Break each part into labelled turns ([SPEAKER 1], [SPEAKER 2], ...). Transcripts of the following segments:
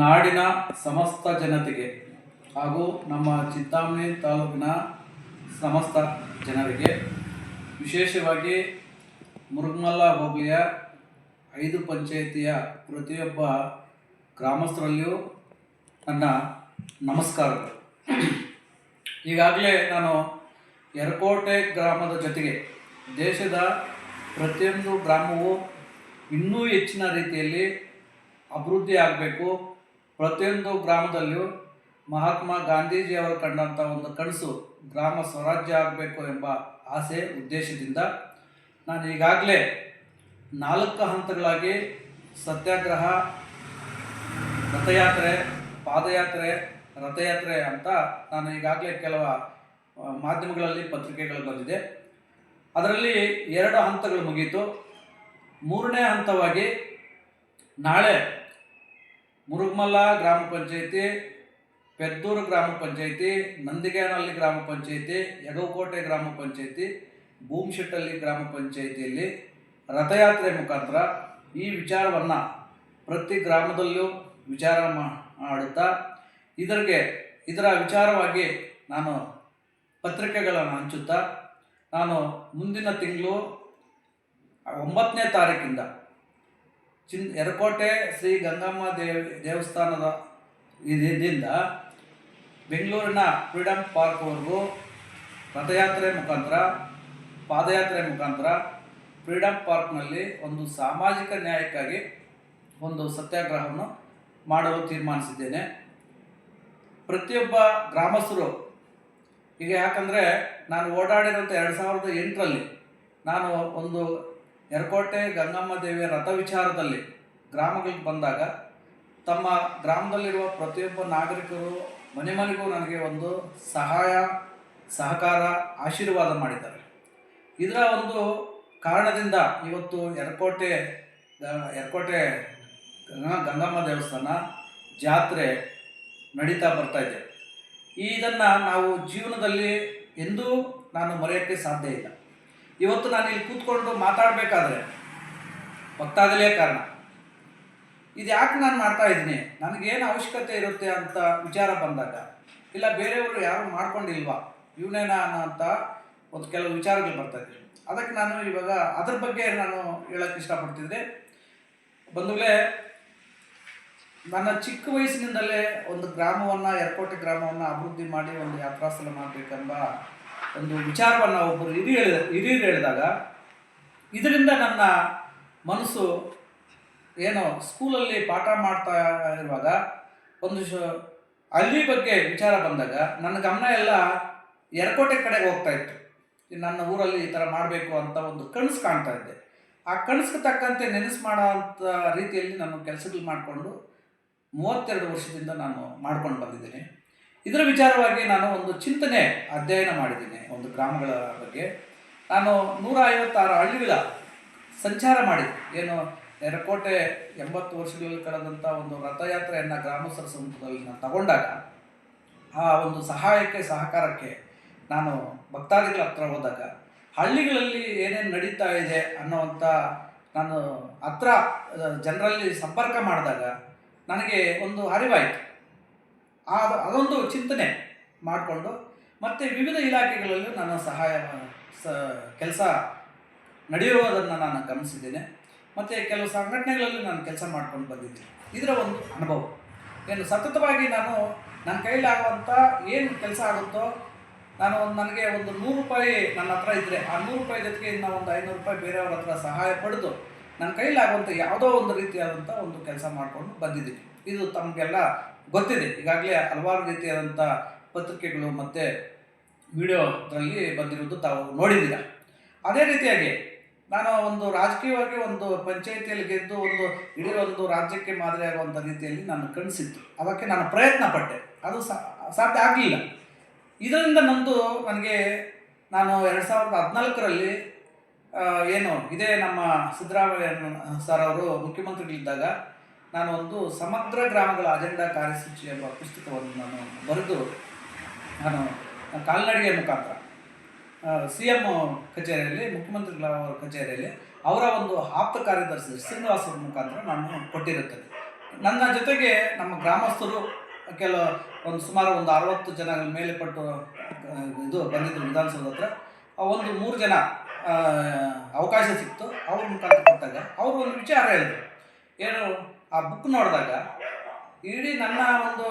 [SPEAKER 1] ನಾಡಿನ ಸಮಸ್ತ ಜನತೆಗೆ ಹಾಗೂ ನಮ್ಮ ಚಿಂತಾಮಣಿ ತಾಲೂಕಿನ ಸಮಸ್ತ ಜನರಿಗೆ ವಿಶೇಷವಾಗಿ ಮುರುಗಮಲ್ಲ ಹೋಬಳಿಯ ಐದು ಪಂಚಾಯಿತಿಯ ಪ್ರತಿಯೊಬ್ಬ ಗ್ರಾಮಸ್ಥರಲ್ಲಿಯೂ ನನ್ನ ನಮಸ್ಕಾರಗಳು. ಈಗಾಗಲೇ ನಾನು ಯರಕೋಟೆ ಗ್ರಾಮದ ಜೊತೆಗೆ ದೇಶದ ಪ್ರತಿಯೊಂದು ಗ್ರಾಮವು ಇನ್ನೂ ಹೆಚ್ಚಿನ ರೀತಿಯಲ್ಲಿ ಅಭಿವೃದ್ಧಿ ಆಗಬೇಕು ಪ್ರತಿಯೊಂದು ಗ್ರಾಮದಲ್ಲಿಯೂ ಮಹಾತ್ಮ ಗಾಂಧೀಜಿಯವರು ಕಂಡಂಥ ಒಂದು ಕನಸು ಗ್ರಾಮ ಸ್ವರಾಜ್ಯ ಆಗಬೇಕು ಎಂಬ ಆಸೆ, ಉದ್ದೇಶದಿಂದ ನಾನು ಈಗಾಗಲೇ ನಾಲ್ಕು ಹಂತಗಳಾಗಿ ಸತ್ಯಾಗ್ರಹ, ರಥಯಾತ್ರೆ, ಪಾದಯಾತ್ರೆ, ರಥಯಾತ್ರೆ ಅಂತ ನಾನು ಈಗಾಗಲೇ ಕೆಲವು ಮಾಧ್ಯಮಗಳಲ್ಲಿ ಪತ್ರಿಕೆಗಳು ಬಂದಿದೆ. ಅದರಲ್ಲಿ ಎರಡು ಹಂತಗಳು ಮುಗೀತು ಮೂರನೇ ಹಂತವಾಗಿ ನಾಳೆ ಮುರುಗಮಲ್ಲ ಗ್ರಾಮ ಪಂಚಾಯಿತಿ, ಪೆದ್ದೂರು ಗ್ರಾಮ ಪಂಚಾಯಿತಿ, ನಂದಿಗೇನಹಳ್ಳಿ ಗ್ರಾಮ ಪಂಚಾಯಿತಿ ಯಗವಕೋಟೆ ಗ್ರಾಮ ಪಂಚಾಯಿತಿ ಭೂಮಿಶೆಟ್ಟಹಳ್ಳಿ ಗ್ರಾಮ ಪಂಚಾಯಿತಿಯಲ್ಲಿ ರಥಯಾತ್ರೆ ಮುಖಾಂತರ ಈ ವಿಚಾರವನ್ನು ಪ್ರತಿ ಗ್ರಾಮದಲ್ಲೂ ವಿಚಾರ ಮಾಡುತ್ತಾ, ಇದರಿಗೆ, ಇದರ ವಿಚಾರವಾಗಿ ನಾನು ಪತ್ರಿಕೆಗಳನ್ನು ಹಂಚುತ್ತಾ, ನಾನು ಮುಂದಿನ ತಿಂಗಳು ಒಂಬತ್ತನೇ ತಾರೀಕಿಂದ ಚಿನ್ ಎರಕೋಟೆ ಶ್ರೀ ಗಂಗಮ್ಮ ದೇವ್, ದೇವಸ್ಥಾನದ ಇದರಿಂದ ಬೆಂಗಳೂರಿನ ಫ್ರೀಡಮ್ ಪಾರ್ಕ್ವರೆಗೂ ರಥಯಾತ್ರೆ ಮುಖಾಂತರ, ಪಾದಯಾತ್ರೆ ಮುಖಾಂತರ ಫ್ರೀಡಮ್ ಪಾರ್ಕ್ನಲ್ಲಿ ಒಂದು ಸಾಮಾಜಿಕ ನ್ಯಾಯಕ್ಕಾಗಿ ಒಂದು ಸತ್ಯಾಗ್ರಹವನ್ನು ಮಾಡಲು ತೀರ್ಮಾನಿಸಿದ್ದೇನೆ. ಪ್ರತಿಯೊಬ್ಬ ಗ್ರಾಮಸ್ಥರು, ಈಗ ಯಾಕಂದರೆ ನಾನು ಓಡಾಡಿರೋಂಥ ಎರಡು ಸಾವಿರದ ಎಂಟರಲ್ಲಿ ನಾನು ಒಂದು ಯರಕೋಟೆ ಗಂಗಮ್ಮ ದೇವಿಯ ರಥ ವಿಚಾರದಲ್ಲಿ ಗ್ರಾಮಗಳಿಗೆ ಬಂದಾಗ ತಮ್ಮ ಗ್ರಾಮದಲ್ಲಿರುವ ಪ್ರತಿಯೊಬ್ಬ ನಾಗರಿಕರು ಮನೆ ಮನೆಗೂ ನನಗೆ ಒಂದು ಸಹಾಯ, ಸಹಕಾರ, ಆಶೀರ್ವಾದ ಮಾಡಿದ್ದಾರೆ. ಇದರ ಒಂದು ಕಾರಣದಿಂದ ಇವತ್ತು ಎರಕೋಟೆ ಎರಕೋಟೆ ಗಂಗಮ್ಮ ದೇವಸ್ಥಾನ ಜಾತ್ರೆ ನಡೀತಾ ಬರ್ತಾ ಇದೆ. ಇದನ್ನು ನಾವು ಜೀವನದಲ್ಲಿ ಎಂದೂ ನಾನು ಮರೆಯೋಕ್ಕೆ ಸಾಧ್ಯ ಇಲ್ಲ. ಇವತ್ತು ನಾನು ಇಲ್ಲಿ ಕೂತ್ಕೊಂಡು ಮಾತಾಡಬೇಕಾದ್ರೆ ಗೊತ್ತಾಗಲೇ ಕಾರಣ. ಇದು ಯಾಕೆ ನಾನು ಮಾಡ್ತಾ ಇದ್ದೀನಿ? ನನಗೇನು ಅವಶ್ಯಕತೆ ಇರುತ್ತೆ ಅಂತ ವಿಚಾರ ಬಂದಾಗ, ಇಲ್ಲ ಬೇರೆಯವರು ಯಾರು ಮಾಡ್ಕೊಂಡಿಲ್ವಾ? ಇವನೇನ ಅಂತ ಒಂದು ಕೆಲವು ವಿಚಾರಗಳು ಬರ್ತಾ ಅದಕ್ಕೆ ನಾನು ಇವಾಗ ಅದ್ರ ಬಗ್ಗೆ ನಾನು ಹೇಳಕ್ಕೆ ಇಷ್ಟಪಡ್ತಿದ್ದೆ. ಬಂಧುಗಳೇ, ನನ್ನ ಚಿಕ್ಕ ವಯಸ್ಸಿನಿಂದಲೇ ಒಂದು ಗ್ರಾಮವನ್ನು, ಏರ್ಪೋರ್ಟ್ ಗ್ರಾಮವನ್ನು ಅಭಿವೃದ್ಧಿ ಮಾಡಿ ಒಂದು ಯಾತ್ರಾಸ್ಥಳ ಮಾಡಬೇಕೆಂಬ ಒಂದು ವಿಚಾರವನ್ನು ಒಬ್ಬರು ಹೇಳಿದ, ಹಿರಿಯರು ಹೇಳಿದಾಗ, ಇದರಿಂದ ನನ್ನ ಮನಸ್ಸು ಏನೋ ಸ್ಕೂಲಲ್ಲಿ ಪಾಠ ಮಾಡ್ತಾ ಇರುವಾಗ ಒಂದು ಶ, ಹಳ್ಳಿ ಬಗ್ಗೆ ವಿಚಾರ ಬಂದಾಗ ನನ್ನ ಗಮನ ಎಲ್ಲ ಎರಕೋಟೆ ಕಡೆಗೆ ಹೋಗ್ತಾ ಇತ್ತು. ನನ್ನ ಊರಲ್ಲಿ ಈ ಥರ ಮಾಡಬೇಕು ಅಂತ ಒಂದು ಕನಸು ಕಾಣ್ತಾ ಇದ್ದೆ. ಆ ಕನಸಿಗೆ ತಕ್ಕಂತೆ ನೆನೆಸು ಮಾಡೋವಂಥ ರೀತಿಯಲ್ಲಿ ನಾನು ಕೆಲಸಗಳು ಮಾಡಿಕೊಂಡು ಮೂವತ್ತೆರಡು ವರ್ಷದಿಂದ ನಾನು ಮಾಡ್ಕೊಂಡು ಬಂದಿದ್ದೀನಿ. ಇದರ ವಿಚಾರವಾಗಿ ನಾನು ಒಂದು ಚಿಂತನೆ ಅಧ್ಯಯನ ಮಾಡಿದ್ದೀನಿ, ಒಂದು ಗ್ರಾಮಗಳ ಬಗ್ಗೆ. ನಾನು ನೂರ ಐವತ್ತಾರು ಹಳ್ಳಿಗಳ ಸಂಚಾರ ಮಾಡಿದೆ ಏನು ನೆರಕೋಟೆ ಎಂಬತ್ತು ವರ್ಷಗಳಲ್ಲಿ ಕಳೆದಂಥ ಒಂದು ರಥಯಾತ್ರೆಯನ್ನು ಗ್ರಾಮಸ್ಥರ ಸಮೂಹದಲ್ಲಿ ನಾನು ತಗೊಂಡಾಗ, ಆ ಒಂದು ಸಹಾಯಕ್ಕೆ, ಸಹಕಾರಕ್ಕೆ ನಾನು ಭಕ್ತಾದಿಗಳ ಹತ್ರ ಹೋದಾಗ, ಹಳ್ಳಿಗಳಲ್ಲಿ ಏನೇನು ನಡೀತಾ ಇದೆ ಅನ್ನೋವಂಥ ನಾನು ಹತ್ರ ಜನರಲ್ಲಿ ಸಂಪರ್ಕ ಮಾಡಿದಾಗ ನನಗೆ ಒಂದು ಅರಿವಾಯಿತು. ಆ ಅದೊಂದು ಚಿಂತನೆ ಮಾಡಿಕೊಂಡು ಮತ್ತು ವಿವಿಧ ಇಲಾಖೆಗಳಲ್ಲೂ ನನ್ನ ಸಹಾಯ ಸ, ಕೆಲಸ ನಡೆಯುವುದನ್ನು ನಾನು ಗಮನಿಸಿದ್ದೇನೆ. ಮತ್ತು ಕೆಲವು ಸಂಘಟನೆಗಳಲ್ಲಿ ನಾನು ಕೆಲಸ ಮಾಡ್ಕೊಂಡು ಬಂದಿದ್ದೀನಿ. ಇದರ ಒಂದು ಅನುಭವ. ಏನು ಸತತವಾಗಿ ನಾನು ನನ್ನ ಕೈಲಾಗುವಂಥ ಏನು ಕೆಲಸ ಆಗುತ್ತೋ ನಾನು ಒಂದು ನನಗೆ ಒಂದು ನೂರು ರೂಪಾಯಿ ನನ್ನ ಹತ್ರ ಇದ್ದರೆ ಆ ನೂರು ರೂಪಾಯಿ ಜೊತೆಗೆ ಇನ್ನು ಒಂದು ಐನೂರು ರೂಪಾಯಿ ಬೇರೆಯವ್ರ ಹತ್ರ ಸಹಾಯ ಪಡೆದು ನನ್ನ ಕೈಲಾಗುವಂಥ ಯಾವುದೋ ಒಂದು ರೀತಿಯಾದಂಥ ಒಂದು ಕೆಲಸ ಮಾಡಿಕೊಂಡು ಬಂದಿದ್ದೀನಿ. ಇದು ತಮಗೆಲ್ಲ ಗೊತ್ತಿದೆ. ಈಗಾಗಲೇ ಹಲವಾರು ರೀತಿಯಾದಂಥ ಪತ್ರಿಕೆಗಳು ಮತ್ತು ವಿಡಿಯೋದಲ್ಲಿ ಬಂದಿರೋದು ತಾವು ನೋಡಿದ್ದೀರ? ಅದೇ ರೀತಿಯಾಗಿ ನಾನು ಒಂದು ರಾಜಕೀಯವಾಗಿ ಒಂದು ಪಂಚಾಯಿತಿಯಲ್ಲಿ ಗೆದ್ದು ಒಂದು ಇಡೀ ಒಂದು ರಾಜ್ಯಕ್ಕೆ ಮಾದರಿಯಾಗುವಂಥ ರೀತಿಯಲ್ಲಿ ನಾನು ಕಣಿಸಿತ್ತು ಅದಕ್ಕೆ ನಾನು ಪ್ರಯತ್ನ ಪಟ್ಟೆ. ಅದು ಸಾಧ್ಯ ಆಗಲಿಲ್ಲ. ಇದರಿಂದ ನಂದು ನನಗೆ ನಾನು ಎರಡು ಸಾವಿರದ ಹದಿನಾಲ್ಕರಲ್ಲಿ ಏನು, ಇದೇ ನಮ್ಮ ಸಿದ್ದರಾಮಯ್ಯ ಸರ್ ಅವರು ಮುಖ್ಯಮಂತ್ರಿಗಳಿದ್ದಾಗ ನಾನು ಒಂದು ಸಮಗ್ರ ಗ್ರಾಮಗಳ ಅಜೆಂಡಾ ಕಾರ್ಯಸೂಚಿ ಎಂಬ ಪುಸ್ತಕವನ್ನು ನಾನು ಬರೆದು ನಾನು ಕಾಲ್ನಡಿಗೆ ಮುಖಾಂತರ ಸಿ ಎಂ ಕಚೇರಿಯಲ್ಲಿ ಮುಖ್ಯಮಂತ್ರಿಗಳ ಕಚೇರಿಯಲ್ಲಿ ಅವರ ಒಂದು ಆಪ್ತ ಕಾರ್ಯದರ್ಶಿ ಶ್ರೀನಿವಾಸ ಅವ್ರ ಮುಖಾಂತರ ನಾನು ಕೊಟ್ಟಿರುತ್ತದೆ ನನ್ನ ಜೊತೆಗೆ ನಮ್ಮ ಗ್ರಾಮಸ್ಥರು ಕೆಲವು ಒಂದು ಸುಮಾರು ಒಂದು ಅರವತ್ತು ಜನ ಮೇಲೆ ಪಟ್ಟು ಇದು ಬಂದಿದ್ದರು ವಿಧಾನಸೌಧ ಹತ್ರ. ಒಂದು ಮೂರು ಜನ ಅವಕಾಶ ಸಿಕ್ತು. ಅವ್ರ ಮುಖಾಂತರ ಕೊಟ್ಟಾಗ ಅವರು ಒಂದು ವಿಚಾರ ಹೇಳಿದರು. ಏನು ಆ ಬುಕ್ ನೋಡಿದಾಗ ಇಡೀ ನನ್ನ ಒಂದು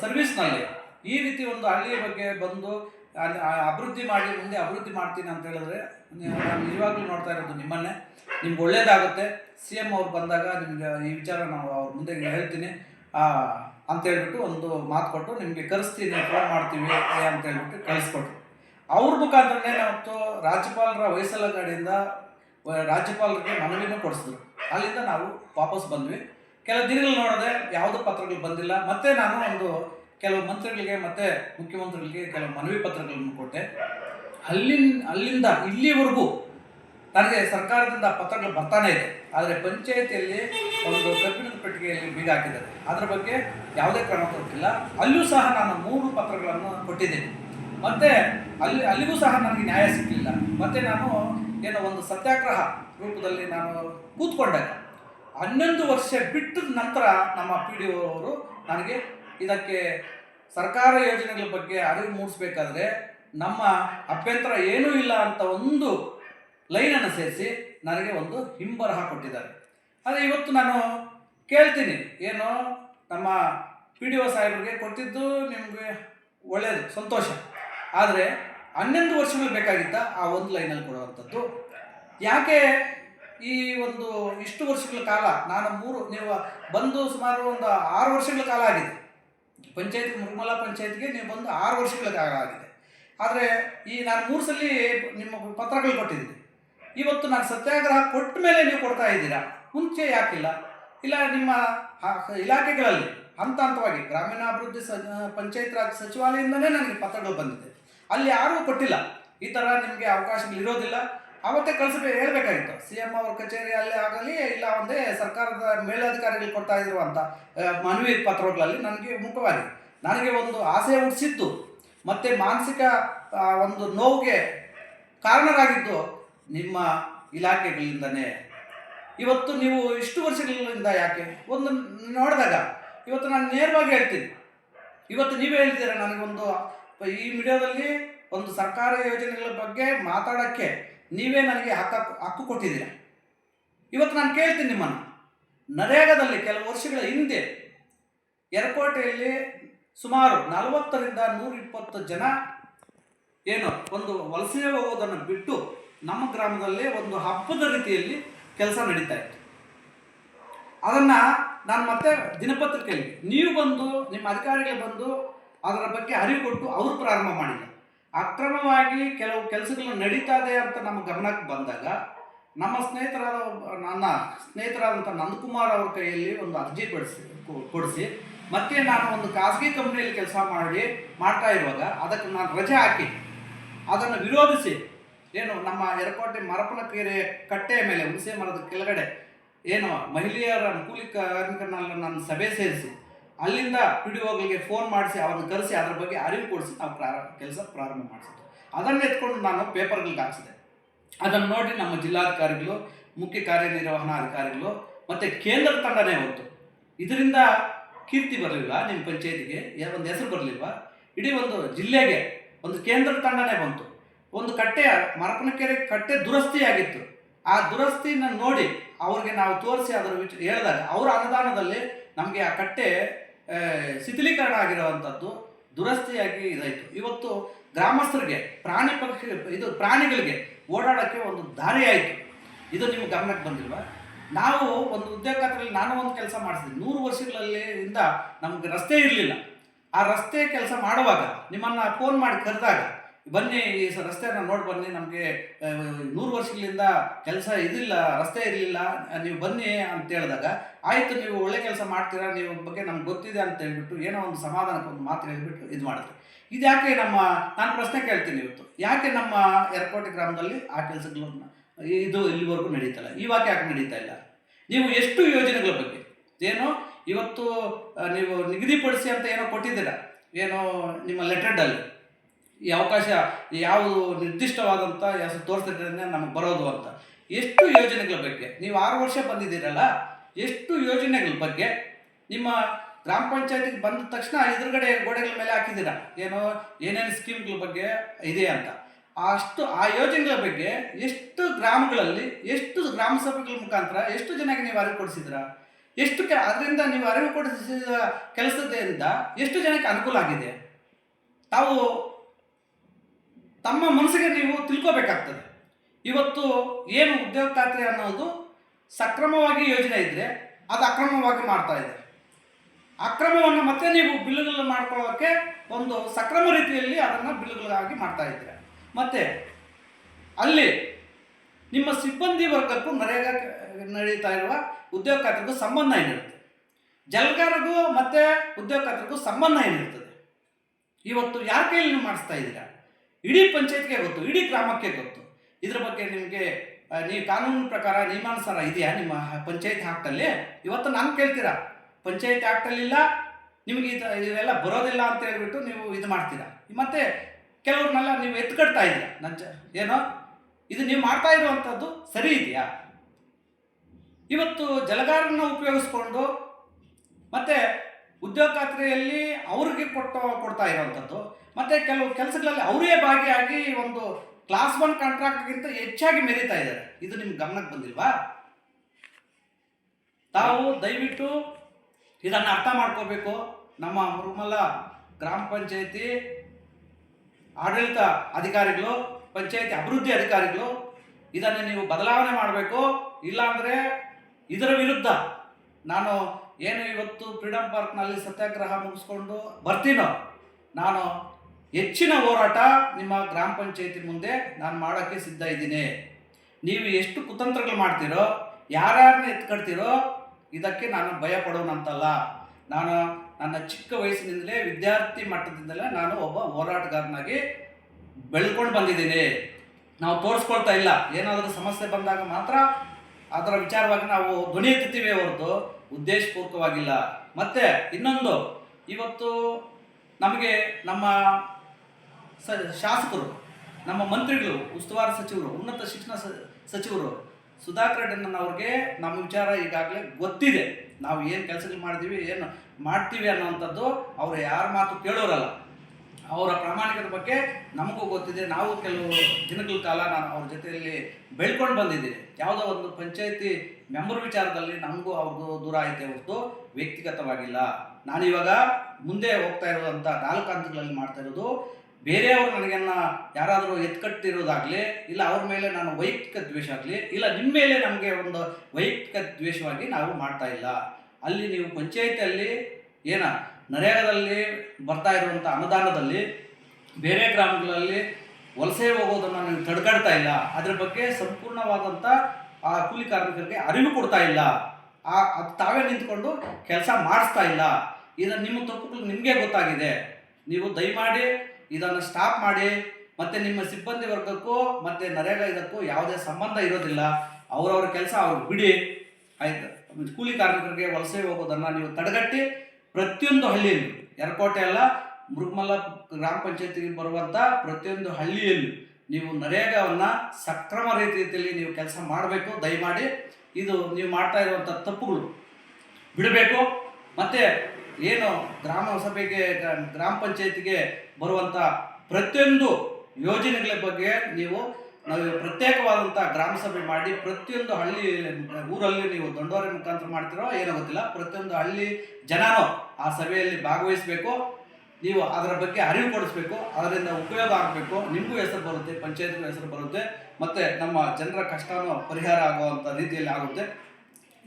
[SPEAKER 1] ಸರ್ವಿಸ್ನಲ್ಲಿ ಈ ರೀತಿ ಒಂದು ಹಳ್ಳಿಯ ಬಗ್ಗೆ ಬಂದು ಅಭಿವೃದ್ಧಿ ಮಾಡಿ ಮುಂದೆ ಅಭಿವೃದ್ಧಿ ಮಾಡ್ತೀನಿ ಅಂತ ಹೇಳಿದ್ರೆ ನೀವು- ನಾನು ನಿಜವಾಗ್ಲೂ ನೋಡ್ತಾ ಇರೋದು ನಿಮ್ಮನ್ನೇ. ನಿಮ್ಗೆ ಒಳ್ಳೇದಾಗುತ್ತೆ. ಸಿ ಎಂ ಅವ್ರು ಬಂದಾಗ ನಿಮಗೆ ಈ ವಿಚಾರ ನಾವು ಅವ್ರ ಮುಂದೆ ಹೇಳ್ತೀನಿ. ಅಂತ ಹೇಳ್ಬಿಟ್ಟು ಒಂದು ಮಾತು ಕೊಟ್ಟು ನಿಮಗೆ ಕರೆಸ್ತೀನಿ ಫೋನ್ ಮಾಡ್ತೀವಿ ಅಂತ ಹೇಳ್ಬಿಟ್ಟು ಕಳಿಸ್ಕೊಟ್ರು. ಅವ್ರ ಮುಖಾಂತರನೇ ಮತ್ತು ರಾಜ್ಯಪಾಲರ ವಯಸ್ಸಲ್ಲ ಗಾಡಿಯಿಂದ ರಾಜ್ಯಪಾಲರಿಗೆ ಮನವಿನೂ ಕೊಡಿಸಿದ್ರು. ಅಲ್ಲಿಂದ ನಾವು ವಾಪಸ್ ಬಂದ್ವಿ. ಕೆಲವು ದಿನಗಳು ನೋಡಿದೆ ಯಾವುದೋ ಪತ್ರಗಳು ಬಂದಿಲ್ಲ. ಮತ್ತೆ ನಾನು ಒಂದು ಕೆಲವು ಮಂತ್ರಿಗಳಿಗೆ ಮತ್ತೆ ಮುಖ್ಯಮಂತ್ರಿಗಳಿಗೆ ಕೆಲವು ಮನವಿ ಪತ್ರಗಳನ್ನು ಕೊಟ್ಟೆ. ಅಲ್ಲಿನ, ಅಲ್ಲಿಂದ ಇಲ್ಲಿವರೆಗೂ ನನಗೆ ಸರ್ಕಾರದಿಂದ ಪತ್ರಗಳು ಬರ್ತಾನೆ ಇದೆ. ಆದರೆ ಪಂಚಾಯತಿಯಲ್ಲಿ ಒಂದು ಕಬ್ಬಿಣದ ಪೆಟ್ಟಿಗೆಯಲ್ಲಿ ಬೀಗ ಹಾಕಿದ್ದಾರೆ ಅದರ ಬಗ್ಗೆ ಯಾವುದೇ ಕ್ರಮ ಕೊಟ್ಟಿಲ್ಲ ಅಲ್ಲೂ ಸಹ ನಾನು ಮೂರು ಪತ್ರಗಳನ್ನು ಕೊಟ್ಟಿದ್ದೇನೆ. ಮತ್ತೆ ಅಲ್ಲಿ, ಅಲ್ಲಿಗೂ ಸಹ ನನಗೆ ನ್ಯಾಯ ಸಿಗಲಿಲ್ಲ ಮತ್ತೆ ನಾನು ಏನೋ ಒಂದು ಸತ್ಯಾಗ್ರಹ ರೂಪದಲ್ಲಿ ನಾನು ಕೂತ್ಕೊಂಡೆ. ಹನ್ನೊಂದು ವರ್ಷ ಬಿಟ್ಟ ನಂತರ ನಮ್ಮ ಪಿ ಡಿ ಅವರು ನನಗೆ ಇದಕ್ಕೆ ಸರ್ಕಾರ ಯೋಜನೆಗಳ ಬಗ್ಗೆ ಅರಿವು ಮೂಡಿಸ್ಬೇಕಾದ್ರೆ ನಮ್ಮ ಅಭ್ಯಂತರ ಏನೂ ಇಲ್ಲ ಅಂತ ಒಂದು ಲೈನನ್ನು ಸೇರಿಸಿ ನನಗೆ ಒಂದು ಹಿಂಬರಹ ಕೊಟ್ಟಿದ್ದಾರೆ. ಆದರೆ ಇವತ್ತು ನಾನು ಕೇಳ್ತೀನಿ, ಏನು ನಮ್ಮ ಪಿ ಡಿ ಒ ಸಾಹೇಬರಿಗೆ ಕೊಟ್ಟಿದ್ದು ನಿಮಗೆ ಒಳ್ಳೆಯದು ಸಂತೋಷ. ಆದರೆ ಹನ್ನೊಂದು ವರ್ಷಗಳು ಬೇಕಾಗಿತ್ತ ಆ ಒಂದು ಲೈನಲ್ಲಿ ಕೊಡುವಂಥದ್ದು. ಯಾಕೆ ಈ ಒಂದು ಇಷ್ಟು ವರ್ಷಗಳ ಕಾಲ, ನಾನು ಮೂರು, ನೀವು ಬಂದು ಸುಮಾರು ಒಂದು ಆರು ವರ್ಷಗಳ ಕಾಲ ಆಗಿದೆ. ಪಂಚಾಯತ್ ಮುರುಮಲ ಪಂಚಾಯತ್ಗೆ ನೀವು ಬಂದು ಆರು ವರ್ಷಗಳ ಕಾಲ ಆಗಿದೆ. ಆದರೆ ಈ ನಾನು ಮೂರು ಸಲ ನಿಮ್ಮ ಪತ್ರಗಳು ಕೊಟ್ಟಿದ್ದೀನಿ. ಇವತ್ತು ನಾನು ಸತ್ಯಾಗ್ರಹ ಕೊಟ್ಟ ಮೇಲೆ ನೀವು ಕೊಡ್ತಾ ಇದ್ದೀರಾ? ಮುಂಚೆ ಯಾಕಿಲ್ಲ? ಇಲ್ಲ ನಿಮ್ಮ ಇಲಾಖೆಗಳಲ್ಲಿ ಹಂತ ಹಂತವಾಗಿ ಗ್ರಾಮೀಣಾಭಿವೃದ್ಧಿ ಸ ಪಂಚಾಯತ್ ರಾಜ್ ಸಚಿವಾಲಯದಿಂದಲೇ ನನಗೆ ಪತ್ರಗಳು ಬಂದಿದೆ. ಅಲ್ಲಿ ಯಾರೂ ಕೊಟ್ಟಿಲ್ಲ. ಈ ಥರ ನಿಮಗೆ ಅವಕಾಶಗಳು ಇರೋದಿಲ್ಲ ಅವತ್ತೇ ಕಳಿಸ್ಬೇಕು ಹೇಳ್ಬೇಕಾಗಿತ್ತು. ಸಿ ಎಂ ಅವ್ರ ಕಚೇರಿಯಲ್ಲಿ ಆಗಲಿ, ಇಲ್ಲ ಒಂದೇ ಸರ್ಕಾರದ ಮೇಲಧಿಕಾರಿಗಳು ಕೊಡ್ತಾ ಇದ್ರು ಅಂತ ಮನವಿ ಪತ್ರಗಳಲ್ಲಿ ನನಗೆ ಮುಖವಾಗಿ ನನಗೆ ಒಂದು ಆಸೆ ಹುಟ್ಟಿಸಿದ್ದು, ಮತ್ತು ಮಾನಸಿಕ ಒಂದು ನೋವಿಗೆ ಕಾರಣರಾಗಿದ್ದು ನಿಮ್ಮ ಇಲಾಖೆಗಳಿಂದನೇ. ಇವತ್ತು ನೀವು ಇಷ್ಟು ವರ್ಷಗಳಿಂದ ಯಾಕೆ? ಒಂದು ನೋಡಿದಾಗ, ಇವತ್ತು ನಾನು ನೇರವಾಗಿ ಹೇಳ್ತೀನಿ. ಇವತ್ತು ನೀವೇ ಹೇಳ್ತೀರಾ ನನಗೊಂದು ಈ ವಿಡಿಯೋದಲ್ಲಿ ಒಂದು ಸರ್ಕಾರ ಯೋಜನೆಗಳ ಬಗ್ಗೆ ಮಾತಾಡೋಕ್ಕೆ ನೀವೇ ನನಗೆ ಹಕ್ಕ ಹಕ್ಕು ಕೊಟ್ಟಿದ್ದೀರ? ಇವತ್ತು ನಾನು ಕೇಳ್ತೀನಿ ನಿಮ್ಮನ್ನು. ನರೇಗಾದಲ್ಲಿ ಕೆಲವು ವರ್ಷಗಳ ಹಿಂದೆ ಎರಕೋಟೆಯಲ್ಲಿ ಸುಮಾರು ನಲವತ್ತರಿಂದ ನೂರ ಇಪ್ಪತ್ತು ಜನ ಏನು ಒಂದು ವಲಸೆ ಹೋಗೋದನ್ನು ಬಿಟ್ಟು ನಮ್ಮ ಗ್ರಾಮದಲ್ಲಿ ಒಂದು ಹಬ್ಬದ ರೀತಿಯಲ್ಲಿ ಕೆಲಸ ನಡೀತಾ ಇತ್ತು. ಅದನ್ನು ನಾನು ಮತ್ತೆ ದಿನಪತ್ರಿಕೆಯಲ್ಲಿ, ನೀವು ಬಂದು ನಿಮ್ಮ ಅಧಿಕಾರಿಗಳು ಬಂದು ಅದರ ಬಗ್ಗೆ ಅರಿವು ಕೊಟ್ಟು ಅವರು ಪ್ರಾರಂಭ ಮಾಡಿಲ್ಲ ಅಕ್ರಮವಾಗಿ ಕೆಲವು ಕೆಲಸಗಳು ನಡೀತಾ ಇದೆ ಅಂತ ನಮ್ಮ ಗಮನಕ್ಕೆ ಬಂದಾಗ, ನಮ್ಮ ಸ್ನೇಹಿತರಾದ ನನ್ನ ಸ್ನೇಹಿತರಾದಂಥ ನಂದಕುಮಾರ್ ಅವರ ಕೈಯಲ್ಲಿ ಒಂದು ಅರ್ಜಿ ಪಡಿಸಿ ಕೊ- ಕೊಡಿಸಿ, ಮತ್ತೆ ನಾನು ಒಂದು ಖಾಸಗಿ ಕಂಪ್ನಿಯಲ್ಲಿ ಕೆಲಸ ಮಾಡಿ, ಮಾಡ್ತಾ ಇರುವಾಗ ಅದಕ್ಕೆ ನಾನು ರಜೆ ಹಾಕಿ, ಅದನ್ನು ವಿರೋಧಿಸಿ, ಏನು ನಮ್ಮ ಎರಕೋಟೆ ಮರಪಲ ಕೆರೆ ಕಟ್ಟೆಯ ಮೇಲೆ ಹುಣಸೆ ಮರದ ಕೆಳಗಡೆ, ಏನು ಮಹಿಳೆಯರ ಕೂಲಿ ಕಾರ್ಮಿಕರನ್ನೆಲ್ಲ ನಾನು ಸಭೆ ಸೇರಿಸಿ ಅಲ್ಲಿಂದ ಪಿ ಡಿ ಒಗಳಿಗೆ ಫೋನ್ ಮಾಡಿಸಿ, ಅವ್ರನ್ನ ಕರೆಸಿ, ಅದ್ರ ಬಗ್ಗೆ ಅರಿವು ಕೊಡಿಸಿ ನಾವು ಪ್ರಾರಂಭ ಕೆಲಸ ಪ್ರಾರಂಭ ಮಾಡಿಸಿದ್ವಿ. ಅದನ್ನು ಎತ್ಕೊಂಡು ನಾನು ಪೇಪರ್ಗಳಿಗೆ ಹಾಕ್ಸಿದೆ. ಅದನ್ನು ನೋಡಿ ನಮ್ಮ ಜಿಲ್ಲಾಧಿಕಾರಿಗಳು, ಮುಖ್ಯ ಕಾರ್ಯನಿರ್ವಹಣಾಧಿಕಾರಿಗಳು ಮತ್ತು ಕೇಂದ್ರ ತಂಡನೇ ಹೊತ್ತು, ಇದರಿಂದ ಕೀರ್ತಿ ಬರಲಿಲ್ಲ ನಿಮ್ಮ ಪಂಚಾಯತಿಗೆ? ಒಂದು ಹೆಸರು ಬರಲಿಲ್ಲ ಇಡೀ ಒಂದು ಜಿಲ್ಲೆಗೆ ಒಂದು ಕೇಂದ್ರ ತಂಡನೇ ಬಂತು. ಒಂದು ಕಟ್ಟೆ, ಮರಪನಕೆರೆ ಕಟ್ಟೆ ದುರಸ್ತಿಯಾಗಿತ್ತು ಆ ದುರಸ್ತಿನ ನೋಡಿ ಅವ್ರಿಗೆ ನಾವು ತೋರಿಸಿ ಅದರ ವಿಚ, ಹೇಳಿದಾಗ ಅವರ ಅನುದಾನದಲ್ಲಿ ನಮಗೆ ಆ ಕಟ್ಟೆ ಶಿಥಿಲೀಕರಣ ಆಗಿರುವಂಥದ್ದು ದುರಸ್ತಿಯಾಗಿ ಇದಾಯಿತು. ಇವತ್ತು ಗ್ರಾಮಸ್ಥರಿಗೆ, ಪ್ರಾಣಿ ಪಕ್ಷಿ, ಇದು ಪ್ರಾಣಿಗಳಿಗೆ ಓಡಾಡೋಕ್ಕೆ ಒಂದು ದಾರಿ ಆಯಿತು. ಇದು ನಿಮ್ಮ ಗಮನಕ್ಕೆ ಬಂದಿಲ್ವಾ? ನಾವು ಒಂದು ಉದ್ಯೋಗ ನಾನು ಒಂದು ಕೆಲಸ ಮಾಡಿಸಿದ್ದೆ ನೂರು ವರ್ಷಗಳಲ್ಲಿ ಇಂದ ನಮಗೆ ರಸ್ತೆ ಇರಲಿಲ್ಲ. ಆ ರಸ್ತೆ ಕೆಲಸ ಮಾಡುವಾಗ ನಿಮ್ಮನ್ನು ಫೋನ್ ಮಾಡಿ ಕರೆದಾಗ ಬನ್ನಿ, ಈ ರಸ್ತೆಯನ್ನು ನೋಡಿ ಬನ್ನಿ. ನಮಗೆ ನೂರು ವರ್ಷಗಳಿಂದ ಕೆಲಸ ಇದಿಲ್ಲ, ರಸ್ತೆ ಇರಲಿಲ್ಲ. ನೀವು ಬನ್ನಿ ಅಂತ ಹೇಳಿದಾಗ, ಆಯಿತು, ನೀವು ಒಳ್ಳೆ ಕೆಲಸ ಮಾಡ್ತೀರಾ, ನೀವು ಬಗ್ಗೆ ನಮ್ಗೆ ಗೊತ್ತಿದೆ ಅಂತ ಹೇಳ್ಬಿಟ್ಟು ಏನೋ ಒಂದು ಸಮಾಧಾನಕ್ಕೆ ಒಂದು ಮಾತು ಹೇಳ್ಬಿಟ್ಟು ಇದು ಮಾಡಿದ್ರು. ಇದು ಯಾಕೆ ನಮ್ಮ, ನಾನು ಪ್ರಶ್ನೆ ಕೇಳ್ತೀನಿ ಇವತ್ತು. ಯಾಕೆ ನಮ್ಮ ಏರ್ಕೋಟೆ ಗ್ರಾಮದಲ್ಲಿ ಆ ಕೆಲಸಗಳನ್ನ, ಇದು ಇಲ್ಲಿವರೆಗೂ ನಡೀತಲ್ಲ ಇವಾಗ ಯಾಕೆ ನಡೀತಾ ಇಲ್ಲ? ನೀವು ಎಷ್ಟು ಯೋಜನೆಗಳ ಬಗ್ಗೆ? ಏನು, ಇವತ್ತು ನೀವು ನಿಗದಿಪಡಿಸಿ ಅಂತ ಏನೋ ಕೊಟ್ಟಿದ್ದೀರಾ? ಏನೋ ನಿಮ್ಮ ಲೆಟರ್ಡಲ್ಲಿ ಈ ಅವಕಾಶ, ಯಾವುದು ನಿರ್ದಿಷ್ಟವಾದಂಥ ಹೆಸರು ತೋರಿಸಿದ್ರೆ ನಮಗೆ ಬರೋದು ಅಂತ. ಎಷ್ಟು ಯೋಜನೆಗಳ ಬಗ್ಗೆ, ನೀವು ಆರು ವರ್ಷ ಬಂದಿದ್ದೀರಲ್ಲ, ಎಷ್ಟು ಯೋಜನೆಗಳ ಬಗ್ಗೆ ನಿಮ್ಮ ಗ್ರಾಮ ಪಂಚಾಯತಿಗೆ ಬಂದ ತಕ್ಷಣ ಎದುರುಗಡೆ ಗೋಡೆಗಳ ಮೇಲೆ ಹಾಕಿದ್ದೀರಾ? ಏನೋ, ಏನೇನು ಸ್ಕೀಮ್ಗಳ ಬಗ್ಗೆ ಇದೆ ಅಂತ. ಅಷ್ಟು ಆ ಯೋಜನೆಗಳ ಬಗ್ಗೆ ಎಷ್ಟು ಗ್ರಾಮಗಳಲ್ಲಿ, ಎಷ್ಟು ಗ್ರಾಮ ಸಭೆಗಳ ಮುಖಾಂತರ, ಎಷ್ಟು ಜನಕ್ಕೆ ನೀವು ಅರಿವು ಕೊಡಿಸಿದ್ರ ಎಷ್ಟು ಅದರಿಂದ ನೀವು ಅರಿವು ಕೊಡಿಸಿದ ಕೆಲಸದಿಂದ ಎಷ್ಟು ಜನಕ್ಕೆ ಅನುಕೂಲ ಆಗಿದೆ? ತಾವು ತಮ್ಮ ಮನಸ್ಸಿಗೆ ನೀವು ತಿಳ್ಕೋಬೇಕಾಗ್ತದೆ. ಇವತ್ತು ಏನು ಉದ್ಯೋಗ ಖಾತ್ರಿ ಅನ್ನೋದು ಸಕ್ರಮವಾಗಿ ಯೋಜನೆ ಇದ್ದರೆ ಅದು ಅಕ್ರಮವಾಗಿ ಮಾಡ್ತಾ ಇದೆ. ಅಕ್ರಮವನ್ನು ಮತ್ತೆ ನೀವು ಬಿಲ್ಲುಗಳನ್ನು ಮಾಡ್ಕೊಳ್ಳೋಕ್ಕೆ ಒಂದು ಸಕ್ರಮ ರೀತಿಯಲ್ಲಿ ಅದನ್ನು ಬಿಲ್ಲುಗಳಾಗಿ ಮಾಡ್ತಾ ಇದ್ದೀರ. ಮತ್ತು ಅಲ್ಲಿ ನಿಮ್ಮ ಸಿಬ್ಬಂದಿ ವರ್ಗಕ್ಕೂ ನರೇಗಾ ನಡೀತಾ ಇರುವ ಉದ್ಯೋಗ ಖಾತ್ರಿಗೂ ಸಂಬಂಧ ಏನಿರುತ್ತೆ? ಜಲಗಾರರಿಗೂ ಮತ್ತು ಉದ್ಯೋಗ ಖಾತ್ರಿಗೂ ಸಂಬಂಧ ಏನಿರ್ತದೆ? ಇವತ್ತು ಯಾರ ಕೈಯಲ್ಲಿ ನೀವು ಮಾಡಿಸ್ತಾ ಇದ್ದೀರಾ? ಇಡೀ ಪಂಚಾಯತ್ಗೆ ಗೊತ್ತು, ಇಡೀ ಗ್ರಾಮಕ್ಕೆ ಗೊತ್ತು. ಇದ್ರ ಬಗ್ಗೆ ನಿಮಗೆ ನೀವು ಕಾನೂನು ಪ್ರಕಾರ ನಿಯಮಾನುಸಾರ ಇದೆಯಾ ನಿಮ್ಮ ಪಂಚಾಯತ್ ಆ್ಯಕ್ಟಲ್ಲಿ ಇವತ್ತು ನಾನು ಕೇಳ್ತೀರಾ? ಪಂಚಾಯತ್ ಆ್ಯಕ್ಟಲ್ಲಿಲ್ಲ ನಿಮಗೆ ಇದು ಇದೆಲ್ಲ ಬರೋದಿಲ್ಲ ಅಂತ ಹೇಳ್ಬಿಟ್ಟು ನೀವು ಇದು ಮಾಡ್ತೀರಾ? ಮತ್ತೆ ಕೆಲವ್ರನ್ನೆಲ್ಲ ನೀವು ಎತ್ಕಡ್ತಾ ಇದ್ದೀರಾ? ನನ್ನ ಏನೋ? ಇದು ನೀವು ಮಾಡ್ತಾ ಇರುವಂಥದ್ದು ಸರಿ ಇದೆಯಾ? ಇವತ್ತು ಜಲಗಾರನ್ನ ಉಪಯೋಗಿಸ್ಕೊಂಡು ಮತ್ತೆ ಉದ್ಯೋಗ ಖಾತ್ರಿಯಲ್ಲಿ ಅವ್ರಿಗೆ ಕೊಟ್ಟು, ಕೊಡ್ತಾ ಇರೋವಂಥದ್ದು. ಮತ್ತೆ ಕೆಲವು ಕೆಲಸಗಳಲ್ಲಿ ಅವರೇ ಭಾಗಿಯಾಗಿ ಒಂದು ಕ್ಲಾಸ್ ಒನ್ ಕಾಂಟ್ರಾಕ್ಟ್ಗಿಂತ ಹೆಚ್ಚಾಗಿ ಮೆರೀತಾ ಇದ್ದಾರೆ. ಇದು ನಿಮ್ಗೆ ಗಮನಕ್ಕೆ ಬಂದಿಲ್ವಾ? ತಾವು ದಯವಿಟ್ಟು ಇದನ್ನು ಅರ್ಥ ಮಾಡ್ಕೋಬೇಕು. ನಮ್ಮ ಮುರುಮಲ ಗ್ರಾಮ ಪಂಚಾಯತಿ ಆಡಳಿತ ಅಧಿಕಾರಿಗಳು, ಪಂಚಾಯತಿ ಅಭಿವೃದ್ಧಿ ಅಧಿಕಾರಿಗಳು ಇದನ್ನು ನೀವು ಬದಲಾವಣೆ ಮಾಡಬೇಕು. ಇಲ್ಲಾಂದರೆ ಇದರ ವಿರುದ್ಧ ನಾನು ಏನು ಇವತ್ತು ಫ್ರೀಡಮ್ ಪಾರ್ಕ್ನಲ್ಲಿ ಸತ್ಯಾಗ್ರಹ ಮುಗಿಸ್ಕೊಂಡು ಬರ್ತೀನೋ, ನಾನು ಹೆಚ್ಚಿನ ಹೋರಾಟ ನಿಮ್ಮ ಗ್ರಾಮ ಪಂಚಾಯತಿ ಮುಂದೆ ನಾನು ಮಾಡೋಕ್ಕೆ ಸಿದ್ಧ ಇದ್ದೀನಿ. ನೀವು ಎಷ್ಟು ಕುತಂತ್ರಗಳು ಮಾಡ್ತೀರೋ ಯಾರ್ಯಾರನ್ನ ಎತ್ಕೊಳ್ತೀರೋ, ಇದಕ್ಕೆ ನಾನು ಭಯ ಪಡೋನಂತಲ್ಲ. ನಾನು ನನ್ನ ಚಿಕ್ಕ ವಯಸ್ಸಿನಿಂದಲೇ ವಿದ್ಯಾರ್ಥಿ ಮಟ್ಟದಿಂದಲೇ ನಾನು ಒಬ್ಬ ಹೋರಾಟಗಾರನಾಗಿ ಬೆಳ್ಕೊಂಡು ಬಂದಿದ್ದೀನಿ. ನಾವು ತೋರಿಸ್ಕೊಳ್ತಾ ಇಲ್ಲ. ಏನಾದರೂ ಸಮಸ್ಯೆ ಬಂದಾಗ ಮಾತ್ರ ಅದರ ವಿಚಾರವಾಗಿ ನಾವು ಧ್ವನಿ ಎತ್ತೀವಿ ಹೊರತು. ಉದ್ದೇಶಪೂರ್ವಕವಾಗಿಲ್ಲ. ಮತ್ತೆ ಇನ್ನೊಂದು, ಇವತ್ತು ನಮಗೆ ನಮ್ಮ ಸ ಶಾಸಕರು, ನಮ್ಮ ಮಂತ್ರಿಗಳು, ಉಸ್ತುವಾರಿ ಸಚಿವರು, ಉನ್ನತ ಶಿಕ್ಷಣ ಸಚಿವರು ಸುಧಾಕರ್ ರೆಡ್ಡಣ್ಣನ ಅವ್ರಿಗೆ ನಮ್ಮ ವಿಚಾರ ಈಗಾಗಲೇ ಗೊತ್ತಿದೆ. ನಾವು ಏನು ಕೆಲಸಗಳು ಮಾಡಿದ್ದೀವಿ ಏನು ಮಾಡ್ತೀವಿ ಅನ್ನೋವಂಥದ್ದು ಅವರು ಯಾರ ಮಾತು ಕೇಳೋರಲ್ಲ. ಅವರ ಪ್ರಾಮಾಣಿಕದ ಬಗ್ಗೆ ನಮಗೂ ಗೊತ್ತಿದೆ. ನಾವು ಕೆಲವು ದಿನಗಳ ಕಾಲ ನಾನು ಅವ್ರ ಜೊತೆಯಲ್ಲಿ ಬೆಳ್ಕೊಂಡು ಬಂದಿದ್ದೀನಿ. ಯಾವುದೋ ಒಂದು ಪಂಚಾಯತಿ ಮೆಂಬರ್ ವಿಚಾರದಲ್ಲಿ ನಮಗೂ ಅವ್ರದ್ದು ದೂರ ಐತೆ ಹೊರತು ವ್ಯಕ್ತಿಗತವಾಗಿಲ್ಲ. ನಾನಿವಾಗ ಮುಂದೆ ಹೋಗ್ತಾ ಇರೋದಂಥ ನಾಲ್ಕು ಹಂತಗಳಲ್ಲಿ ಮಾಡ್ತಾ ಇರೋದು ಬೇರೆಯವರು ನನಗನ್ನ ಯಾರಾದರೂ ಎತ್ಕಟ್ಟಿರೋದಾಗಲಿ, ಇಲ್ಲ ಅವ್ರ ಮೇಲೆ ನಾನು ವೈಯಕ್ತಿಕ ದ್ವೇಷ ಆಗಲಿ, ಇಲ್ಲ ನಿಮ್ಮ ಮೇಲೆ ನಮಗೆ ಒಂದು ವೈಯಕ್ತಿಕ ದ್ವೇಷವಾಗಿ ನಾವು ಮಾಡ್ತಾ ಇಲ್ಲ. ಅಲ್ಲಿ ನೀವು ಪಂಚಾಯತಿಯಲ್ಲಿ ಏನ ನರೇಗಾದಲ್ಲಿ ಬರ್ತಾ ಇರುವಂಥ ಅನುದಾನದಲ್ಲಿ ಬೇರೆ ಗ್ರಾಮಗಳಲ್ಲಿ ವಲಸೆ ಹೋಗೋದನ್ನು ನೀವು ತಡ್ಕಾಡ್ತಾ ಇಲ್ಲ. ಅದ್ರ ಬಗ್ಗೆ ಸಂಪೂರ್ಣವಾದಂಥ ಆ ಕೂಲಿ ಕಾರ್ಮಿಕರಿಗೆ ಅರಿವು ಕೊಡ್ತಾ ಇಲ್ಲ. ಆ, ಅದು ತಾವೇ ನಿಂತ್ಕೊಂಡು ಕೆಲಸ ಮಾಡಿಸ್ತಾ ಇಲ್ಲ. ಇದನ್ನು ನಿಮ್ಮ ತಪ್ಪುಗಳು ನಿಮಗೆ ಗೊತ್ತಾಗಿದೆ. ನೀವು ದಯಮಾಡಿ ಇದನ್ನು ಸ್ಟಾಪ್ ಮಾಡಿ, ಮತ್ತೆ ನಿಮ್ಮ ಸಿಬ್ಬಂದಿ ವರ್ಗಕ್ಕೂ, ಮತ್ತೆ ನರೇಗಾ ಇದಕ್ಕೂ ಯಾವುದೇ ಸಂಬಂಧ ಇರೋದಿಲ್ಲ. ಅವರವ್ರ ಕೆಲಸ ಅವ್ರು ಬಿಡಿ. ಆಯ್ತು. ಕೂಲಿ ಕಾರ್ಮಿಕರಿಗೆ ವಲಸೆ ಹೋಗೋದನ್ನು ನೀವು ತಡೆಗಟ್ಟಿ, ಪ್ರತಿಯೊಂದು ಹಳ್ಳಿಯಲ್ಲಿ, ಎರಕೋಟೆ ಅಲ್ಲ, ಮೃಗಮಲ್ಲ ಗ್ರಾಮ ಪಂಚಾಯತಿಗೆ ಬರುವಂಥ ಪ್ರತಿಯೊಂದು ಹಳ್ಳಿಯಲ್ಲಿ ನೀವು ನರೇಗಾವನ್ನು ಸಕ್ರಮ ರೀತಿಯಲ್ಲಿ ನೀವು ಕೆಲಸ ಮಾಡಬೇಕು, ದಯಮಾಡಿ. ಇದು ನೀವು ಮಾಡ್ತಾ ಇರುವಂಥ ತಪ್ಪುಗಳು. ಬಿಡಬೇಕು. ಮತ್ತು ಏನು ಗ್ರಾಮ ಸಭೆಗೆ, ಗ್ರಾಮ ಪಂಚಾಯತಿಗೆ ಬರುವಂಥ ಪ್ರತಿಯೊಂದು ಯೋಜನೆಗಳ ಬಗ್ಗೆ ನೀವು ನಾವು ಪ್ರತ್ಯೇಕವಾದಂಥ ಗ್ರಾಮ ಸಭೆ ಮಾಡಿ ಪ್ರತಿಯೊಂದು ಹಳ್ಳಿ ಊರಲ್ಲಿ ನೀವು ದೊಡ್ಡವರ ಮುಖಾಂತರ ಮಾಡ್ತಿರೋ ಏನೋ ಗೊತ್ತಿಲ್ಲ. ಪ್ರತಿಯೊಂದು ಹಳ್ಳಿ ಜನನೂ ಆ ಸಭೆಯಲ್ಲಿ ಭಾಗವಹಿಸಬೇಕು. ನೀವು ಅದರ ಬಗ್ಗೆ ಅರಿವು ಕೊಡಿಸ್ಬೇಕು ಅದರಿಂದ ಉಪಯೋಗ ಆಗಬೇಕು. ನಿಮಗೂ ಹೆಸರು ಬರುತ್ತೆ, ಪಂಚಾಯತ್ಗೂ ಹೆಸರು ಬರುತ್ತೆ. ಮತ್ತು ನಮ್ಮ ಜನರ ಕಷ್ಟನೂ ಪರಿಹಾರ ಆಗುವಂಥ ರೀತಿಯಲ್ಲಿ ಆಗುತ್ತೆ.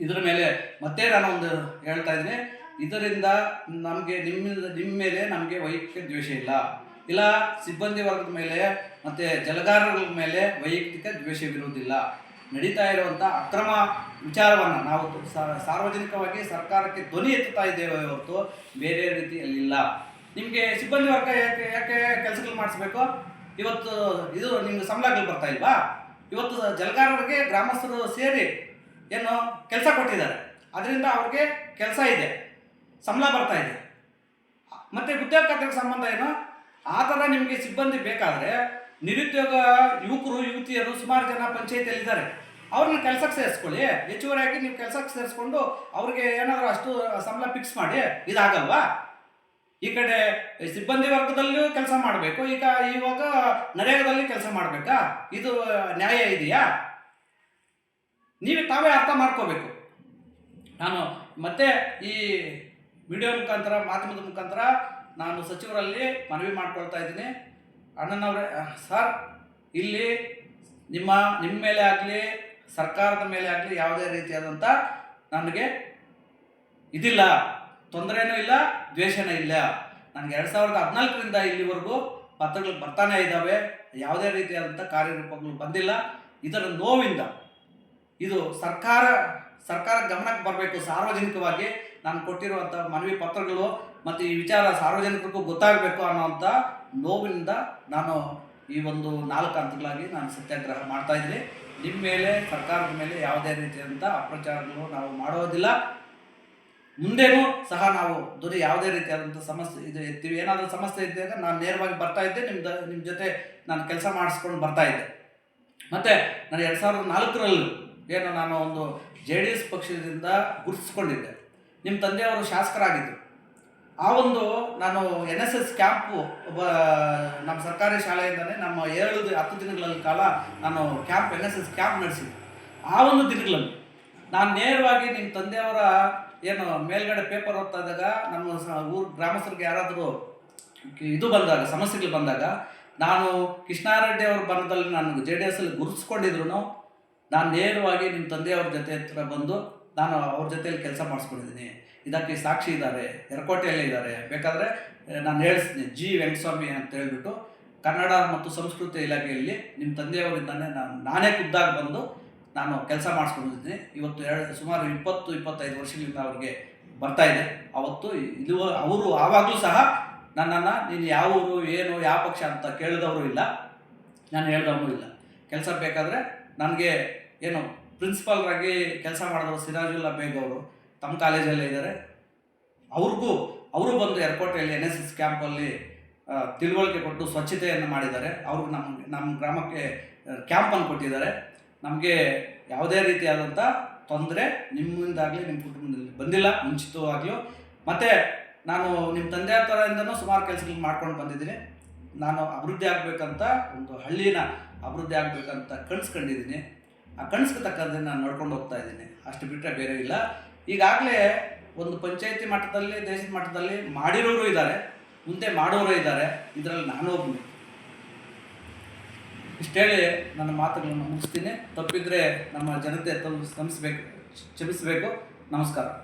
[SPEAKER 1] ಇದರ ಮೇಲೆ ಮತ್ತೆ ನಾನು ಒಂದು ಹೇಳ್ತಾ ಇದ್ದೀನಿ. ಇದರಿಂದ ನಮಗೆ ನಿಮ್ಮ ನಿಮ್ಮ ಮೇಲೆ ನಮಗೆ ವೈಯಕ್ತಿಕ ದ್ವೇಷ ಇಲ್ಲ. ಇಲ್ಲ, ಸಿಬ್ಬಂದಿ ವರ್ಗದ ಮೇಲೆ ಮತ್ತು ಜಲಗಾರರ ಮೇಲೆ ವೈಯಕ್ತಿಕ ದ್ವೇಷವಿರುವುದಿಲ್ಲ ನಡೀತಾ ಇರುವಂಥ ಅಕ್ರಮ ವಿಚಾರವನ್ನು ನಾವು ಸಾರ್ವಜನಿಕವಾಗಿ ಸರ್ಕಾರಕ್ಕೆ ಧ್ವನಿ ಎತ್ತುತ್ತಾ ಇದ್ದೇವೆ ಹೊರತು ಬೇರೆ ರೀತಿಯಲ್ಲಿಲ್ಲ ನಿಮಗೆ ಸಿಬ್ಬಂದಿ ವರ್ಗ ಯಾಕೆ ಯಾಕೆ ಕೆಲಸಗಳು ಮಾಡಿಸ್ಬೇಕು? ಇವತ್ತು ಇದು ನಿಮ್ಗೆ ಸಂಬಳಗಳು ಬರ್ತಾ ಇಲ್ವಾ? ಇವತ್ತು ಜಲಗಾರರಿಗೆ ಗ್ರಾಮಸ್ಥರು ಸೇರಿ ಏನು ಕೆಲಸ ಕೊಟ್ಟಿದ್ದಾರೆ. ಅದರಿಂದ ಅವ್ರಿಗೆ ಕೆಲಸ ಇದೆ. ಸಂಬಳ ಬರ್ತಾ ಇದೆ. ಮತ್ತೆ ಉದ್ಯೋಗ ಖಾತೆಗೆ ಸಂಬಂಧ ಏನು? ಆ ಥರ ನಿಮಗೆ ಸಿಬ್ಬಂದಿ ಬೇಕಾದರೆ ನಿರುದ್ಯೋಗ ಯುವಕರು, ಯುವತಿಯರು ಸುಮಾರು ಜನ ಪಂಚಾಯತಿಯಲ್ಲಿದ್ದಾರೆ. ಅವ್ರನ್ನ ಕೆಲಸಕ್ಕೆ ಸೇರಿಸ್ಕೊಳ್ಳಿ. ಹೆಚ್ಚುವರಿಯಾಗಿ ನೀವು ಕೆಲಸಕ್ಕೆ ಸೇರಿಸ್ಕೊಂಡು ಅವ್ರಿಗೆ ಏನಾದರೂ ಅಷ್ಟು ಸಂಬಳ ಫಿಕ್ಸ್ ಮಾಡಿ, ಇದಾಗಲ್ವಾ? ಈ ಕಡೆ ಸಿಬ್ಬಂದಿ ವರ್ಗದಲ್ಲೂ ಕೆಲಸ ಮಾಡಬೇಕು. ಈಗ ಇವಾಗ ನರೇಗಾದಲ್ಲಿ ಕೆಲಸ ಮಾಡಬೇಕಾ? ಇದು ನ್ಯಾಯ ಇದೆಯಾ? ನೀವು ತಾವೇ ಅರ್ಥ ಮಾಡ್ಕೋಬೇಕು. ನಾನು ಮತ್ತೆ ಈ ವಿಡಿಯೋ ಮುಖಾಂತರ, ಮಾಧ್ಯಮದ ಮುಖಾಂತರ ನಾನು ಸಚಿವರಲ್ಲಿ ಮನವಿ ಮಾಡಿಕೊಳ್ತಾ ಇದ್ದೀನಿ. ಅಣ್ಣನವರೇ ಸರ್, ಇಲ್ಲಿ ನಿಮ್ಮ ನಿಮ್ಮ ಮೇಲೆ ಆಗಲಿ, ಸರ್ಕಾರದ ಮೇಲೆ ಆಗಲಿ ಯಾವುದೇ ರೀತಿಯಾದಂಥ ನನಗೆ ಇದಿಲ್ಲ. ತೊಂದರೆನೂ ಇಲ್ಲ, ದ್ವೇಷನೂ ಇಲ್ಲ. ನನಗೆ ಎರಡು ಸಾವಿರದ ಹದಿನಾಲ್ಕರಿಂದ ಇಲ್ಲಿವರೆಗೂ ಪತ್ರಗಳು ಬರ್ತಾನೆ ಇದ್ದಾವೆ ಯಾವುದೇ ರೀತಿಯಾದಂಥ ಕಾರ್ಯರೂಪಗಳು ಬಂದಿಲ್ಲ. ಇದರ ನೋವಿಂದ ಇದು ಸರ್ಕಾರ ಸರ್ಕಾರ ಗಮನಕ್ಕೆ ಬರಬೇಕು. ಸಾರ್ವಜನಿಕವಾಗಿ ನಾನು ಕೊಟ್ಟಿರುವಂಥ ಮನವಿ ಪತ್ರಗಳು ಮತ್ತು ಈ ವಿಚಾರ ಸಾರ್ವಜನಿಕರಿಗೂ ಗೊತ್ತಾಗಬೇಕು ಅನ್ನೋವಂಥ ನೋವಿನಿಂದ ನಾನು ಈ ಒಂದು ನಾಲ್ಕು ಹಂತಗಳಾಗಿ ನಾನು ಸತ್ಯಾಗ್ರಹ ಮಾಡ್ತಾ ಇದ್ದೀನಿ. ನಿಮ್ಮ ಮೇಲೆ, ಸರ್ಕಾರದ ಮೇಲೆ ಯಾವುದೇ ರೀತಿಯಾದಂಥ ಅಪ್ರಚಾರಗಳು ನಾವು ಮಾಡೋದಿಲ್ಲ. ಮುಂದೇನೂ ಸಹ ನಾವು ದೊರೆ ಯಾವುದೇ ರೀತಿಯಾದಂಥ ಸಮಸ್ಯೆ ಇದು ಎತ್ತೀವಿ. ಏನಾದರೂ ಸಮಸ್ಯೆ ಇದ್ದಾಗ ನಾನು ನೇರವಾಗಿ ಬರ್ತಾ ಇದ್ದೆ. ನಿಮ್ಮ ನಿಮ್ಮ ಜೊತೆ ನಾನು ಕೆಲಸ ಮಾಡಿಸ್ಕೊಂಡು ಬರ್ತಾ ಇದ್ದೆ. ಮತ್ತು ನಾನು ಎರಡು ಸಾವಿರದ ನಾಲ್ಕರಲ್ಲೂ ಏನು ನಾನು ಒಂದು ಜೆ ಡಿ ಎಸ್ ಪಕ್ಷದಿಂದ ಗುರುತಿಸ್ಕೊಂಡಿದ್ದೆ. ನಿಮ್ಮ ತಂದೆಯವರು ಶಾಸಕರಾಗಿದ್ದರು ಆ ಒಂದು ನಾನು ಎನ್ ಎಸ್ ಎಸ್ ಕ್ಯಾಂಪು, ಒಬ್ಬ, ನಮ್ಮ ಸರ್ಕಾರಿ ಶಾಲೆಯಿಂದಲೇ ನಮ್ಮ ಏಳು ಹತ್ತು ದಿನಗಳಲ್ಲಿ ಕಾಲ ನಾನು camp, N S S camp ನಡೆಸಿದ್ದೆ. ಆ ಒಂದು ದಿನಗಳಲ್ಲಿ ನಾನು ನೇರವಾಗಿ ನಿಮ್ಮ ತಂದೆಯವರ ಏನು ಮೇಲ್ಗಡೆ ಪೇಪರ್ ಓದ್ತಾ ನಮ್ಮ ಊರು ಗ್ರಾಮಸ್ಥರಿಗೆ ಯಾರಾದರೂ ಇದು ಬಂದಾಗ, ಸಮಸ್ಯೆಗಳು ಬಂದಾಗ, ನಾನು ಕೃಷ್ಣಾರೆಡ್ಡಿ ಅವ್ರ ಬರದಲ್ಲಿ ನಾನು ಜೆ ಡಿ ಎಸ್ ಅಲ್ಲಿ ಗುರುತಿಸ್ಕೊಂಡಿದ್ರು ನಾನು ನೇರವಾಗಿ ನಿಮ್ಮ ತಂದೆಯವ್ರ ಜೊತೆ ಹತ್ರ ಬಂದು ನಾನು ಅವ್ರ ಜೊತೆಯಲ್ಲಿ ಕೆಲಸ ಮಾಡಿಸ್ಕೊಂಡಿದ್ದೀನಿ. ಇದಕ್ಕೆ ಸಾಕ್ಷಿ ಇದ್ದಾರೆ ಎರ್ಕೋಟೆಯಲ್ಲೇ ಇದ್ದಾರೆ ಬೇಕಾದರೆ ನಾನು ಹೇಳಿಸ್ತೀನಿ. ಜಿ. ವೆಂಕಟಸ್ವಾಮಿ ಅಂತ ಹೇಳಿಬಿಟ್ಟು ಕನ್ನಡ ಮತ್ತು ಸಂಸ್ಕೃತಿ ಇಲಾಖೆಯಲ್ಲಿ ನಿಮ್ಮ ತಂದೆಯವರಿಂದನೇ ನಾನು, ನಾನೇ ಖುದ್ದಾಗಿ ಬಂದು ನಾನು ಕೆಲಸ ಮಾಡಿಸ್ಕೊಂಡಿದ್ದೀನಿ. ಇವತ್ತು ಎರಡು, ಸುಮಾರು ಇಪ್ಪತ್ತು, ಇಪ್ಪತ್ತೈದು ವರ್ಷಗಳಿಂದ ಅವ್ರಿಗೆ ಬರ್ತಾ ಇದೆ. ಅವತ್ತು ಇದು ಅವರು ಆವಾಗಲೂ ಸಹ ನನ್ನನ್ನು ನೀನು ಯಾವ ಏನು, ಯಾವ ಪಕ್ಷ ಅಂತ ಕೇಳಿದವರು ಇಲ್ಲ. ನಾನು ಹೇಳ್ದವನು ಇಲ್ಲ. ಕೆಲಸ ಬೇಕಾದರೆ ನನಗೆ ಏನು ಪ್ರಿನ್ಸಿಪಾಲ್ರಾಗಿ ಕೆಲಸ ಮಾಡಿದ್ರು ಸಿರಾಜುಲ್ಲ ಬೇಗ್ ಅವರು ತಮ್ಮ ಕಾಲೇಜಲ್ಲೇ ಇದ್ದಾರೆ ಅವ್ರಿಗೂ, ಅವರು ಬಂದು ಏರ್ಪೋರ್ಟಲ್ಲಿ ಎನ್ ಎಸ್ ಎಸ್ ಕ್ಯಾಂಪಲ್ಲಿ ತಿಳುವಳಿಕೆ ಕೊಟ್ಟು ಸ್ವಚ್ಛತೆಯನ್ನು ಮಾಡಿದ್ದಾರೆ. ಅವ್ರಿಗೆ ನಮ್ಮ ನಮ್ಮ ಗ್ರಾಮಕ್ಕೆ ಕ್ಯಾಂಪನ್ನು ಕೊಟ್ಟಿದ್ದಾರೆ. ನಮಗೆ ಯಾವುದೇ ರೀತಿಯಾದಂಥ ತೊಂದರೆ ನಿಮ್ಮಿಂದಾಗಲಿ ನಿಮ್ಮ ಕುಟುಂಬದಲ್ಲಿ ಬಂದಿಲ್ಲ ಮುಂಚಿತವಾಗಲೂ ಮತ್ತು ನಾನು ನಿಮ್ಮ ತಂದೆ ಥರದಿಂದನೂ ಸುಮಾರು ಕೆಲಸಗಳು ಮಾಡ್ಕೊಂಡು ಬಂದಿದ್ದೀನಿ. ನಾನು ಅಭಿವೃದ್ಧಿ ಆಗಬೇಕಂತ ಒಂದು ಹಳ್ಳಿನ ಅಭಿವೃದ್ಧಿ ಆಗಬೇಕಂತ ಕನ್ಸ್ಕೊಂಡಿದ್ದೀನಿ ಆ ಕನಸಿಗೆ ತಕ್ಕಂತೆ ನಾನು ನೋಡ್ಕೊಂಡು ಹೋಗ್ತಾ ಇದ್ದೀನಿ. ಅಷ್ಟು ಬಿಟ್ಟರೆ ಬೇರೆ ಇಲ್ಲ. ಈಗಾಗಲೇ ಒಂದು ಪಂಚಾಯತಿ ಮಟ್ಟದಲ್ಲಿ, ದೇಶದ ಮಟ್ಟದಲ್ಲಿ ಮಾಡಿರೋರು ಇದ್ದಾರೆ. ಮುಂದೆ ಮಾಡೋರು ಇದ್ದಾರೆ. ಇದರಲ್ಲಿ ನಾನು ಒಬ್ಬನು ಹೇಳಿ ನನ್ನ ಮಾತುಗಳನ್ನು ಮುಗಿಸ್ತೀನಿ. ತಪ್ಪಿದ್ರೆ ನಮ್ಮ ಜನತೆ ತಪ್ಪಿಸ್ಬೇಕು ಕ್ಷಮಿಸಬೇಕು. ನಮಸ್ಕಾರ.